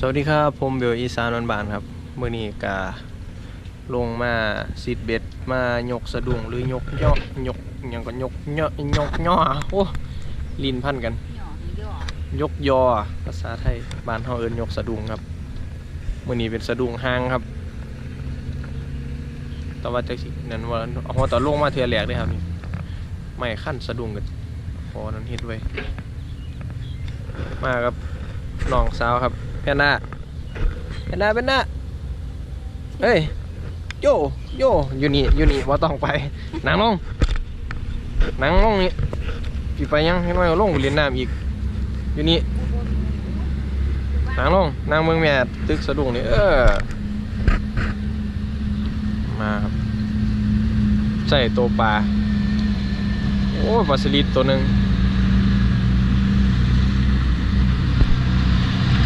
สวัสดีครับผมเบลอีสานวันบานครับเมื่อนี้กาลงมาซีดเบ็ดมายกสะดุ้งหรือยกย่อยกยังก็ยกย่อยกย่อโอ้ลินพันกันหย่อหย่อยกยอภาษาไทยบ้านเฮาเอิ้นยกสะดุ้งครับเมื่อนี้เป็นสะดุ้งห้างครับแต่ว่าจักสินั่นว่าเอาหัวตอลงมาเทือแหลกเด้ครับนี่ไม่ขั้นสะดุ้งกันพอนั้นฮ็ดไว้มาครับน้องสาวครับ แพนด้าแพนด้าแพนด้าเฮ้ยโยโยอยู่นี่อยู่นี่ว่าต้องไปนั่งลงนั่งลงนี่พี่ไปยังให้น้อยเอาลงไปเล่นน้ำอีกอยู่นี่นั่งลงนั่งเมืองแม่ตึกสะดุ้งนี่เออมาครับใส่ตัวปลาโอ้ยปลาสลิดตัวหนึ่ง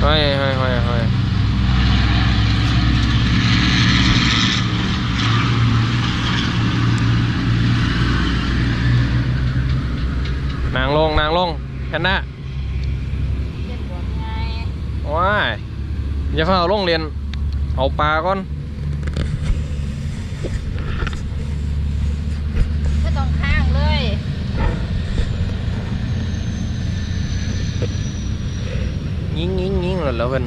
ห้อยห้อยห้อยห้อยนางลงนางลงแค่นั้นเจ็ดบวกไงว้ายอย่าเฝ้าลงเรียน เอาปลาก่อน ก็ต้องข้างเลย ยิงยิงยิง แล้วแล้วเพิ่น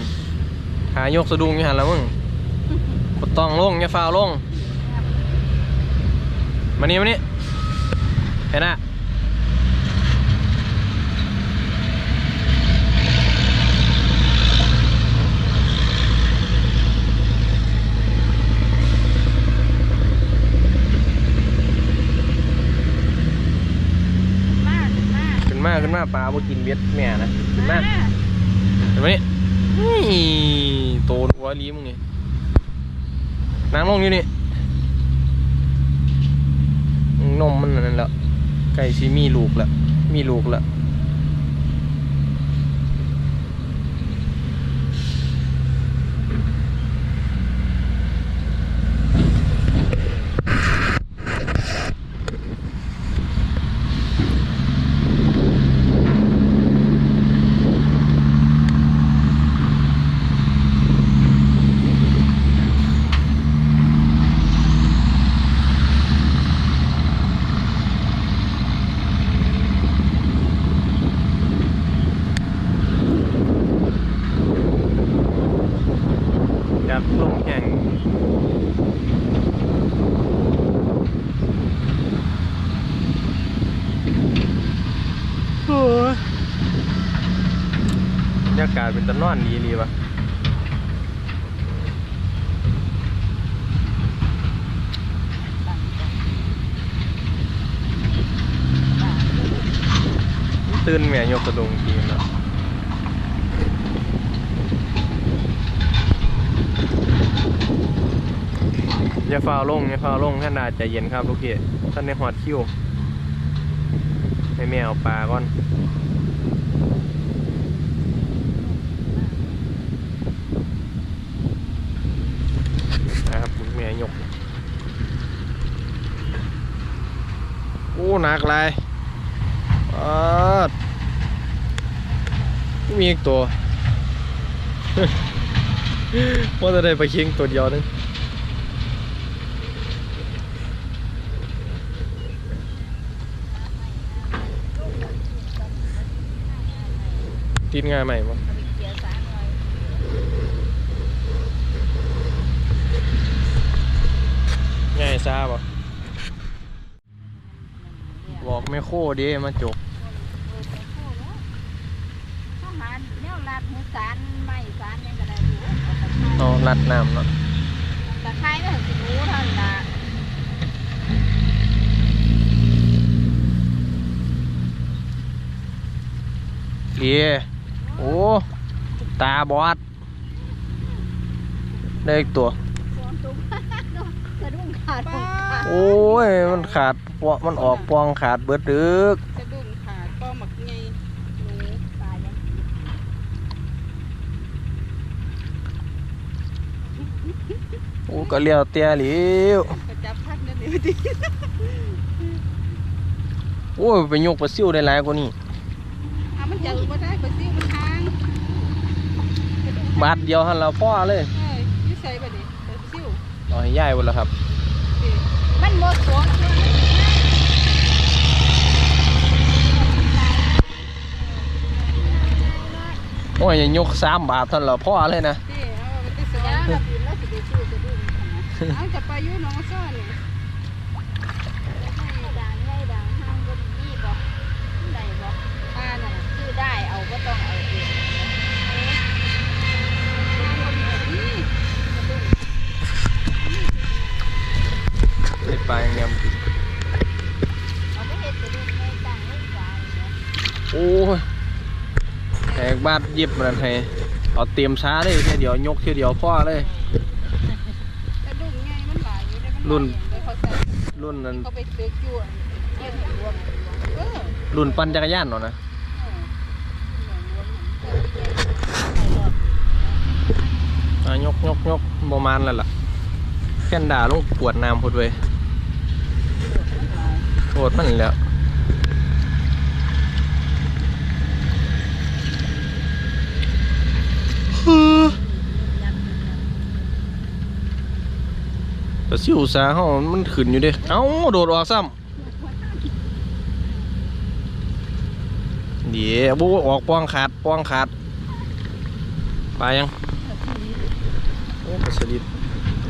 หายกสะดุ้งอยู่หันแล้วมึงบ่ต้องลงอย่าเฝ้าลงมานี่มานี่แค่นั้นขึ้นมากขึ้นมาปลาบ่กินเบ็ดแม่นะขึ้นมาเห็นไหมนี่นี่ โตนหัวลีมึงนี่นางลงอยู่นี่นมมันนั่นแหละไก่ซีมีลูกละมีลูกละอยากลงแข่งโอ้ยบ รยากาศเป็นตะนอนดีรีวะตื่นแม่ยกกระดงทีแล้วอย่าฟ้าวลงอย่าฟ้าวลงท่านอาจจะเย็นครับลูกพี่ท่านในหอดคิ้วให้แม่เอาปลาก่อนนะครับแม่ยกโอ้ หนักหลายอมีอีกตัวว่าจะได้ไปเคิงตัวเดียวนึงติดง่ายไหมมั้งง่ายซาบ่ บอกไม่โคเดีมาจกข้าวหารแนวรัดหูสารไม้สารยังก็ได้อยู่เอาตะไคร้เอาลัดน้ำเนาะตะไคร้ไม่ถึงสิรู้เท่านั้นละเดีโอ้ตาบอดได้อีกตัวสวนตุ้มกระดุ้งขาดปองขาด โอ้ย มันขาดปอมันออกปองขาดเบิดดึกกระดุ้งขาดป้อหมักไงหนูตายยังโอ้ก็เลี้ยวเตี้ยหลิวกระจับพัดนั่นเองดิโอ้ยไปยกปลาซิวได้หลายกว่านี้อะมันจะมาได้ไปซิ่วมันทางกระดุ้งบาทเดียวหันเราพ่อเลยเอ้ยนี่ใส่บ่ดิเดี๋ยวซิ่ว เอาให้ย่ายหมดแล้วครับดิ มันหมดสวงตัวนี้โอ้ยยังยกสามบาทเท่านนเราพ่อเลยนะดิเอาไปที่สวยานเราปีนแล้วสิไปซื้อจะดูมันนะเอาจะไปอยู่หนองซ่อนนี่ให้ด่างให้ด่างห้างก็มีบ่ได้บ่ปลาน่ะซื้อได้เอาก็ต้องเอาเอง นี่ ไอ้ปลาอย่างเงี้ย เอาไปเฮ็ดจะดูในต่างลูกหลานเนี่ย โอ้ยแหกบาทหยิบมันให้เอาเตรียมช้าเลยแค่เดียวยกแค่เดียวพ่อเลยแต่ดุ่มไงมันหลายอยู่ได้มันรุ่นหลายอย่างเลยเขาใส่รุ่นนั้นเขาไปซื้อจวนเย็นรวมเออรุ่นปั่นจักรยานเนาะนะเออรวมเหมือนอะยกยกยกประมาณแล้วล่ะแค่นด่าลงปวดน้ำพดเว้ยโทษมันแหล้ว แต่สิวสาเฮามันขึ้นอยู่เด้เอ้าโดดออกซ้ำเดี๋ยวบูออกป้องขาดป้องขาดไปยังโอ้ปลาสลิด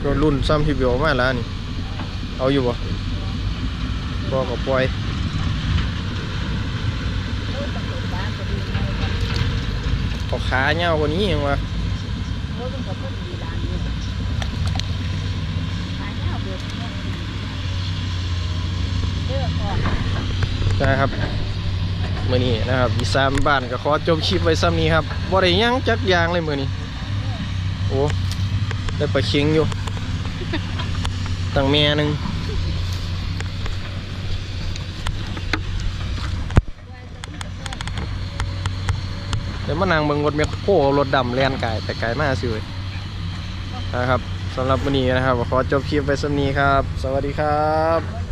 รถรุ่นซ้ำที่เบียวมาแล้วนี่เอาอยู่บ่บ่กับปล่อยเอาขาเงากว่านี้ยังวะ รถมันก็บ่ดีร้านนี้ขายเอาเบิดเนี่ยเลือกออก นะครับมื้อนี้นะครับอีสานบ้านก็ขอจบคลิปไว้ซ้ำนี้ครับบ่ได้ยังจักยางเลยมื้อนี้โอ้ได้ปลาเค็งอยู่ตั้งแม่หนึ่งเดี๋ยวมานั่งเบิงรถแมคโครรถดำแลนไกลแต่ไกลมากสิเว้ยนะครับสำหรับวันนี้นะครับ ขอจบคลิปไว้สำนี้ครับ สวัสดีครับ